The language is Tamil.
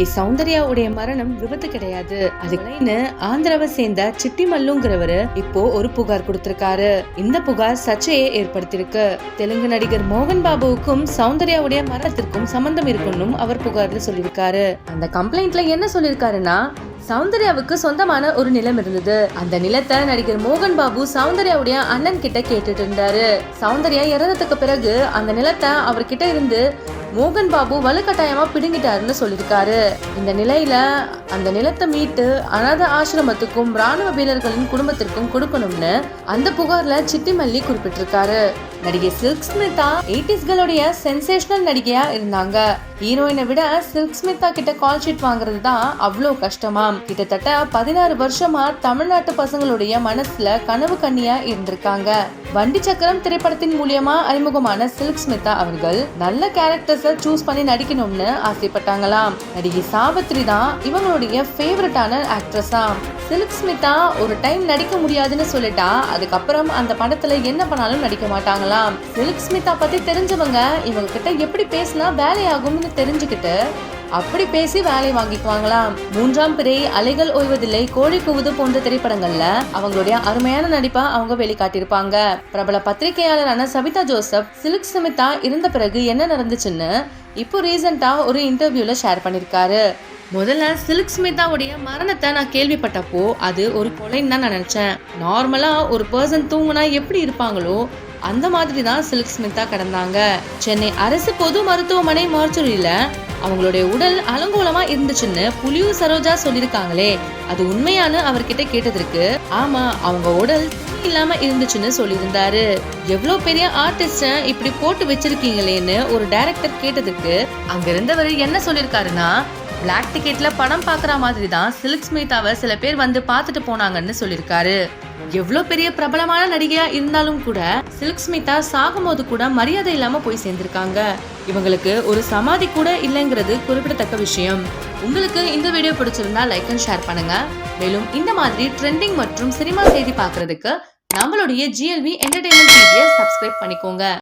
சௌந்தர்யாவுடைய மரணம் விபத்து கிடையாது. அதுக்குன்னு ஆந்திராவை சேர்ந்த சிட்டி மல்லுங்கிறவரு இப்போ ஒரு புகார் கொடுத்திருக்காரு. இந்த புகார் சர்ச்சையை ஏற்படுத்தியிருக்கு. தெலுங்கு நடிகர் மோகன் பாபுவுக்கும் சௌந்தர்யாவுடைய மரணத்திற்கும் சம்பந்தம் இருக்குன்னு அவர் புகார்ல சொல்லியிருக்காரு. அந்த கம்ப்ளைண்ட்ல என்ன சொல்லியிருக்காருன்னா சௌந்தர்யாவுக்கு சொந்தமான ஒரு நிலம் இருந்தது. அந்த நிலத்தை நடிகர் மோகன் பாபு சௌந்தர்யாவுடைய அண்ணன் கிட்ட கேட்டுட்டு இருந்தாரு. சௌந்தர்யா இறந்ததுக்கு பிறகு அந்த நிலத்தை அவர்கிட்ட இருந்து மோகன் பாபு வலுக்கட்டாயமா பிடுங்கிட்டாருன்னு சொல்லியிருக்காரு. இந்த நிலையில அந்த நிலத்தை மீட்டு அனாத ஆசிரமத்துக்கும் ராணுவ வீரர்களின் குடும்பத்திற்கும் கொடுக்கணும்னு அந்த புகார்ல சிட்டிமல்லி குறிப்பிட்டிருக்காரு. நடிகை சில்க் ஸ்மிதா எயிட்டிஸ்களுடைய சென்சேஷனல் நடிகையா இருந்தாங்க. ஹீரோயினை விட சில்க் ஸ்மிதா கிட்ட கால் ஷீட் வாங்குறது தான் அவ்வளோ கஷ்டமா. கிட்டத்தட்ட பதினாறு வருஷமா தமிழ்நாட்டு பசங்களுடைய மனசுல கனவு கண்ணியா இருந்திருக்காங்க. வண்டி சக்கரம் திரைப்படத்தின் மூலியமா அறிமுகமான சில்க் ஸ்மிதா அவர்கள் நல்ல கேரக்டர்ஸ சூஸ் பண்ணி நடிக்கணும்னு ஆசைப்பட்டாங்களாம். நடிகை சாவித்ரி தான் இவங்களுடைய ஃபேவரட்டான ஆக்ட்ரஸாம் சில்க் ஸ்மிதா ஒரு டைம் நடிக்க முடியாதுன்னு சொல்லிட்டா அதுக்கப்புறம் அந்த படத்துல என்ன பண்ணாலும் நடிக்க மாட்டாங்களாம். சில்க் ஸ்மிதா பத்தி தெரிஞ்சவங்க இவங்க கிட்ட எப்படி பேசினா வேலையாகும்னு தெரிஞ்சுக்கிட்டு அப்படி பேசி வேலை வாங்கிக்குவாங்களாம். மூன்றாம் பிறை அலைகள் ஓய்வதில்லை கோழி கூவுது போன்ற திரைப்படங்கள்ல அவங்களுடைய அருமையான நடிப்பை அவங்க வெளிக்காட்டியிருப்பாங்க. பிரபல பத்திரிகையாளரான சபிதா ஜோசப் சிலுக் ஸ்மிதா இருந்த பிறகு என்ன நடந்துச்சுன்னு இப்போ ரீசெண்டா ஒரு இன்டர்வியூல ஷேர் பண்ணிருக்காரு முதல்ல சில்க் ஸ்மிதாவுடைய மரணத்தை நான் கேள்விப்பட்டப்போ அது ஒரு கொலைன்னு தான் நான் நினச்சேன். நார்மலாக ஒரு பர்சன் தூங்குனா எப்படி இருப்பாங்களோ அந்த மாதிரி தான் சில்க் ஸ்மிதா கிடந்தாங்க. சென்னை அரசு பொது மருத்துவமனை மார்ச்சுரியில அவங்களுடைய உடல் அலங்கோலமா இருந்துச்சுன்னு புலியூர் சரோஜா சொல்லியிருக்காங்களே அது உண்மையானு அவர்கிட்ட கேட்டதற்கு ஆமா அவங்க உடல் இல்லாம இருந்துச்சுன்னு சொல்லியிருந்தாரு. எவ்வளவு பெரிய ஆர்டிஸ்ட இப்படி போட்டு வச்சிருக்கீங்களேன்னு ஒரு டைரக்டர் கேட்டதுக்கு அங்க இருந்தவர் என்ன சொல்லியிருக்காருன்னா பிளாக் டிக்கெட்ல படம் பாக்குற மாதிரி தான் சில்க் ஸ்மிதாவை சில பேர் வந்து பார்த்துட்டு போனாங்கன்னு சொல்லியிருக்காரு. எவ்வளோ பெரிய பிரபலமான நடிகையா இருந்தாலும் கூட சில்க் ஸ்மிதா சாகும்போது கூட மரியாதை இல்லாம போய் சேர்ந்திருக்காங்க. இவங்களுக்கு ஒரு சமாதி கூட இல்லைங்கிறது குறிப்பிடத்தக்க விஷயம். உங்களுக்கு இந்த வீடியோ பிடிச்சிருந்தா லைக் அண்ட் ஷேர் பண்ணுங்க. மேலும் இந்த மாதிரி ட்ரெண்டிங் மற்றும் சினிமா செய்தி பார்க்கறதுக்கு நம்மளுடைய ஜிஎல்வி என்டர்டைன்மெண்ட் டிவியை சப்ஸ்கிரைப் பண்ணிக்கோங்க.